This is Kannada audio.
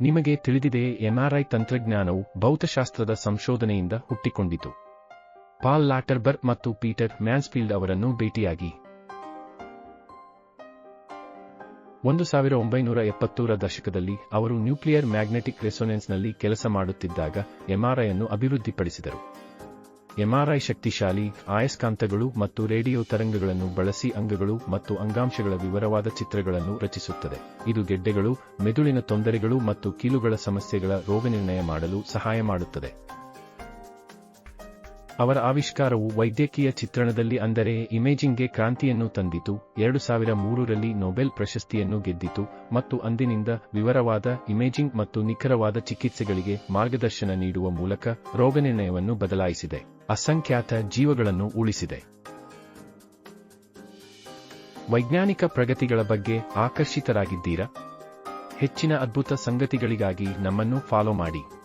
ನಿಮಗೆ ತಿಳಿದಿದೆ ಎಂಆರ್ಐ ತಂತ್ರಜ್ಞಾನವು ಭೌತಶಾಸ್ತ್ರದ ಸಂಶೋಧನೆಯಿಂದ ಹುಟ್ಟಿಕೊಂಡಿತು. ಪಾಲ್ ಲಾಟರ್ಬರ್ ಮತ್ತು ಪೀಟರ್ ಮ್ಯಾನ್ಸ್ಫೀಲ್ಡ್ ಅವರನ್ನು ಭೇಟಿಯಾಗಿ. ಒಂದು ಸಾವಿರ ಒಂಬೈನೂರ ಎಪ್ಪತ್ತೂರ ದಶಕದಲ್ಲಿ ಅವರು ನ್ಯೂಕ್ಲಿಯರ್ ಮ್ಯಾಗ್ನೆಟಿಕ್ ರೆಸೊನೆನ್ಸ್ನಲ್ಲಿ ಕೆಲಸ ಮಾಡುತ್ತಿದ್ದಾಗ ಎಂಆರ್ಐ ಅನ್ನು ಅಭಿವೃದ್ಧಿಪಡಿಸಿದರು. ಎಂಆರ್ಐ ಶಕ್ತಿಶಾಲಿ, ಆಯಸ್ಕಾಂತಗಳು ಮತ್ತು ರೇಡಿಯೋ ತರಂಗಗಳನ್ನು ಬಳಸಿ ಅಂಗಗಳು ಮತ್ತು ಅಂಗಾಂಶಗಳ ವಿವರವಾದ ಚಿತ್ರಗಳನ್ನು ರಚಿಸುತ್ತದೆ. ಇದು ಗೆಡ್ಡೆಗಳು, ಮೆದುಳಿನ ತೊಂದರೆಗಳು ಮತ್ತು ಕೀಲುಗಳ ಸಮಸ್ಯೆಗಳ ರೋಗನಿರ್ಣಯ ಮಾಡಲು ಸಹಾಯ ಮಾಡುತ್ತದೆ. ಅವರ ಆವಿಷ್ಕಾರವು ವೈದ್ಯಕೀಯ ಚಿತ್ರಣದಲ್ಲಿ ಅಂದರೆ ಇಮೇಜಿಂಗ್ಗೆ ಕ್ರಾಂತಿಯನ್ನು ತಂದಿತು. ಎರಡು ಸಾವಿರ ಮೂರರಲ್ಲಿ ನೊಬೆಲ್ ಪ್ರಶಸ್ತಿಯನ್ನು ಗೆದ್ದಿತು ಮತ್ತು ಅಂದಿನಿಂದ ವಿವರವಾದ, ಇಮೇಜಿಂಗ್ ಮತ್ತು ನಿಖರವಾದ ಚಿಕಿತ್ಸೆಗಳಿಗೆ ಮಾರ್ಗದರ್ಶನ ನೀಡುವ ಮೂಲಕ ರೋಗನಿರ್ಣಯವನ್ನು ಬದಲಾಯಿಸಿದೆ. ಅಸಂಖ್ಯಾತ ಜೀವಗಳನ್ನು ಉಳಿಸಿದೆ. ವೈಜ್ಞಾನಿಕ ಪ್ರಗತಿಗಳ ಬಗ್ಗೆ ಆಕರ್ಷಿತರಾಗಿದ್ದೀರಾ? ಹೆಚ್ಚಿನ ಅದ್ಭುತ ಸಂಗತಿಗಳಿಗಾಗಿ ನಮ್ಮನ್ನು ಫಾಲೋ ಮಾಡಿ.